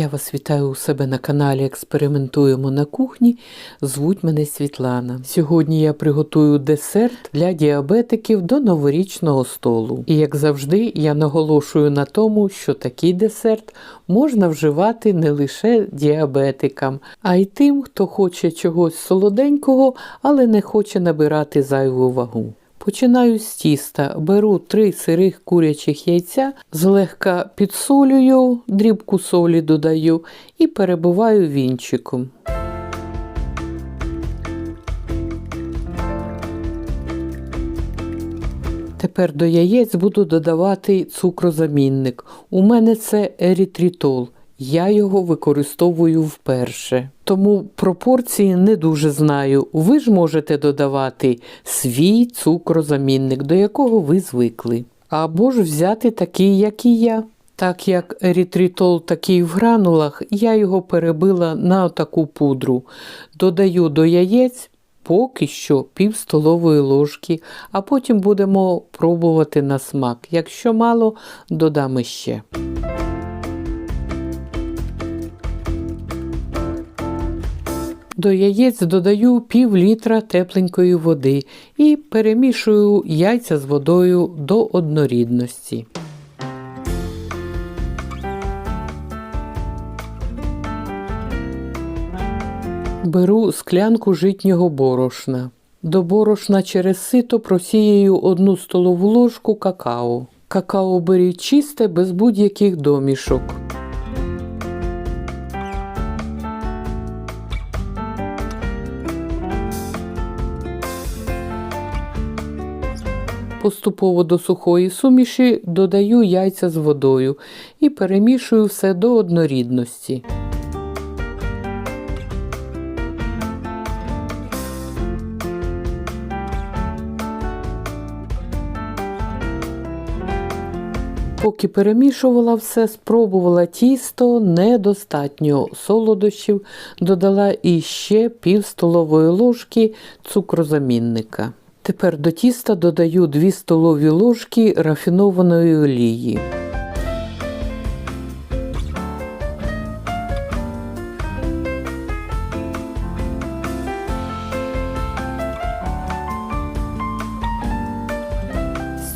Я вас вітаю у себе на каналі Експериментуємо на кухні. Звуть мене Світлана. Сьогодні я приготую десерт для діабетиків до новорічного столу. І як завжди, я наголошую на тому, що такий десерт можна вживати не лише діабетикам, а й тим, хто хоче чогось солоденького, але не хоче набирати зайву вагу. Починаю з тіста, беру три сирих курячих яйця, злегка підсолюю, дрібку солі додаю і перебиваю вінчиком. Тепер до яєць буду додавати цукрозамінник. У мене це ерітрітол. Я його використовую вперше. Тому пропорції не дуже знаю. Ви ж можете додавати свій цукрозамінник, до якого ви звикли. Або ж взяти такий, як і я. Так як ерітритол такий в гранулах, я його перебила на таку пудру. Додаю до яєць поки що пів столової ложки, а потім будемо пробувати на смак. Якщо мало, додам ще. До яєць додаю пів літра тепленької води і перемішую яйця з водою до однорідності. Беру склянку житнього борошна. До борошна через сито просіюю одну столову ложку какао. Какао беріть чисте без будь-яких домішок. Поступово до сухої суміші додаю яйця з водою і перемішую все до однорідності. Поки перемішувала все, спробувала тісто недостатньо солодощів, додала іще пів столової ложки цукрозамінника. Тепер до тіста додаю 2 столові ложки рафінованої олії.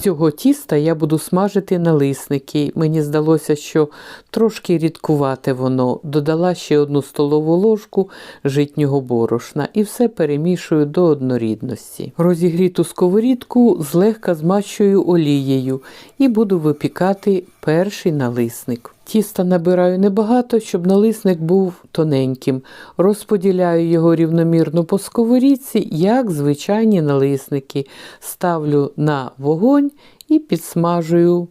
Цього тіста я буду смажити налисники. Мені здалося, що трошки рідкувате воно. Додала ще одну столову ложку житнього борошна і все перемішую до однорідності. Розігріту сковорідку злегка змащую олією і буду випікати перший налисник. Тіста набираю небагато, щоб налисник був тоненьким. Розподіляю його рівномірно по сковорідці, як звичайні налисники. Ставлю на вогонь і підсмажую.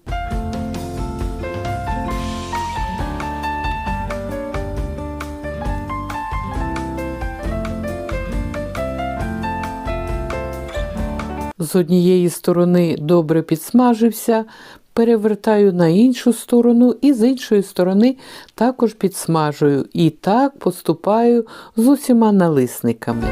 З однієї сторони добре підсмажився, перевертаю на іншу сторону і з іншої сторони також підсмажую. І так поступаю з усіма налисниками.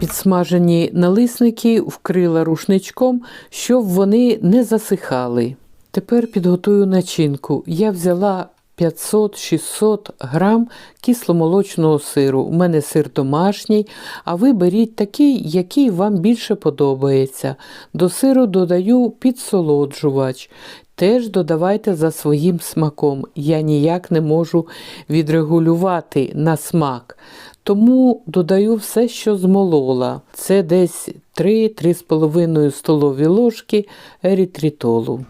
Підсмажені налисники вкрила рушничком, щоб вони не засихали. Тепер підготую начинку. Я взяла 500-600 грам кисломолочного сиру. У мене сир домашній, а ви беріть такий, який вам більше подобається. До сиру додаю підсолоджувач. Теж додавайте за своїм смаком. Я ніяк не можу відрегулювати на смак. Тому додаю все, що змолола. Це десь 3-3,5 столові ложки ерітритолу.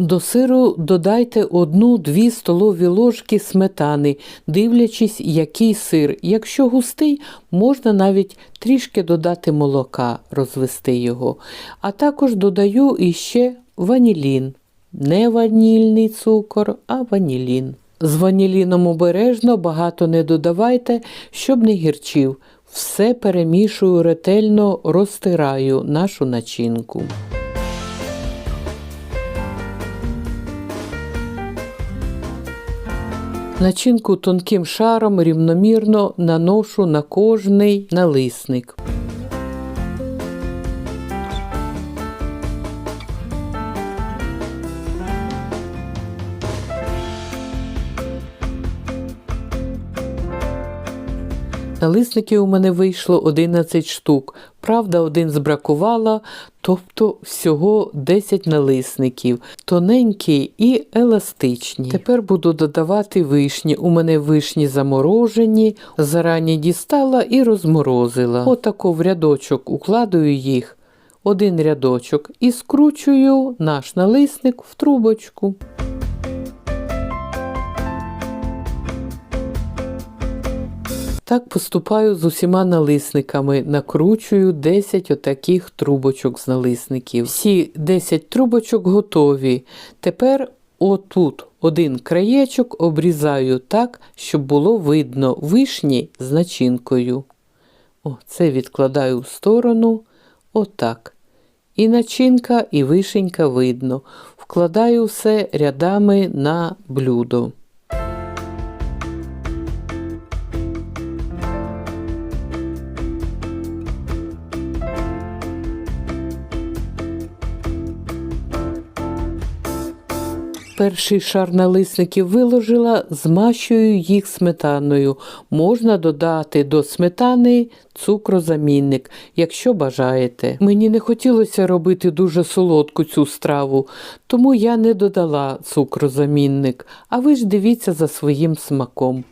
До сиру додайте 1-2 столові ложки сметани, дивлячись, який сир. Якщо густий, можна навіть трішки додати молока, розвести його. А також додаю іще ванілін. Не ванільний цукор, а ванілін. З ваніліном обережно багато не додавайте, щоб не гірчив. Все перемішую ретельно, розтираю нашу начинку. Начинку тонким шаром рівномірно наношу на кожний налисник. Налисників у мене вийшло 11 штук. Правда, один збракувало, тобто всього 10 налисників, тоненькі і еластичні. Тепер буду додавати вишні. У мене вишні заморожені, зарані дістала і розморозила. Отако в рядочок укладую їх, один рядочок, і скручую наш налисник в трубочку. Так поступаю з усіма налисниками, накручую 10 отаких трубочок з налисників. Всі 10 трубочок готові. Тепер отут один краєчок обрізаю так, щоб було видно вишні з начинкою. О, це відкладаю в сторону. Отак. І начинка, і вишенька видно. Вкладаю все рядами на блюдо. Перший шар налисників виложила, змащую їх сметаною. Можна додати до сметани цукрозамінник, якщо бажаєте. Мені не хотілося робити дуже солодку цю страву, тому я не додала цукрозамінник, а ви ж дивіться за своїм смаком.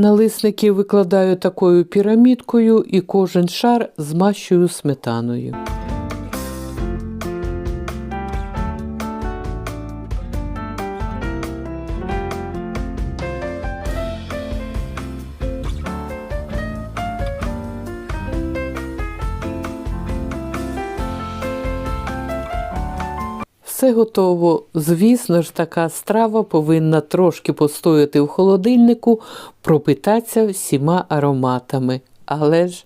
Налисники викладаю такою пірамідкою і кожен шар змащую сметаною. Все готово. Звісно ж, така страва повинна трошки постояти в холодильнику, пропитатися всіма ароматами. Але ж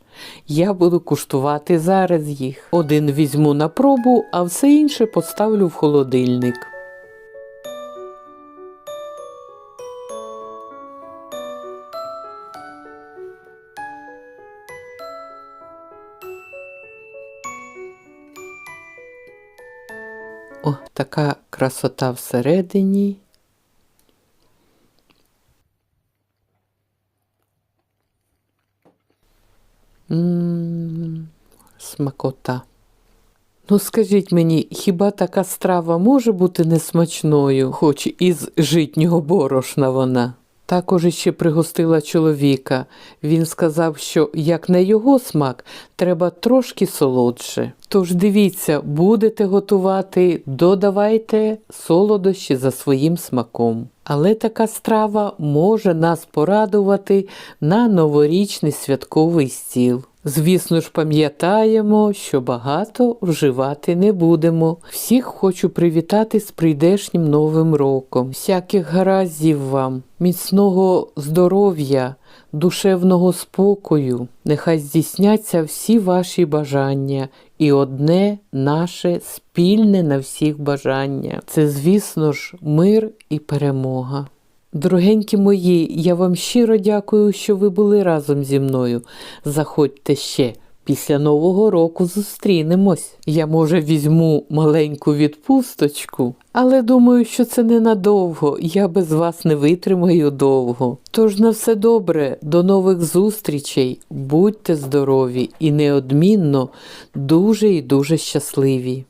я буду куштувати зараз їх. Один візьму на пробу, а все інше поставлю в холодильник. О, така красота всередині. М, Смакота. Ну, скажіть мені, хіба така страва може бути несмачною, хоч із житнього борошна вона? Також іще пригостила чоловіка. Він сказав, що як на його смак, треба трошки солодше. Тож дивіться, будете готувати, додавайте солодощі за своїм смаком. Але така страва може нас порадувати на новорічний святковий стіл. Звісно ж, пам'ятаємо, що багато вживати не будемо. Всіх хочу привітати з прийдешнім новим роком. Всяких гараздів вам, міцного здоров'я, душевного спокою. Нехай здійсняться всі ваші бажання, і одне наше спільне на всіх бажання. Це, звісно ж, мир і перемога. Дорогенькі мої, я вам щиро дякую, що ви були разом зі мною. Заходьте ще. Після Нового року зустрінемось. Я, може, візьму маленьку відпусточку, але думаю, що це ненадовго. Я без вас не витримаю довго. Тож на все добре, до нових зустрічей, будьте здорові і неодмінно дуже і дуже щасливі.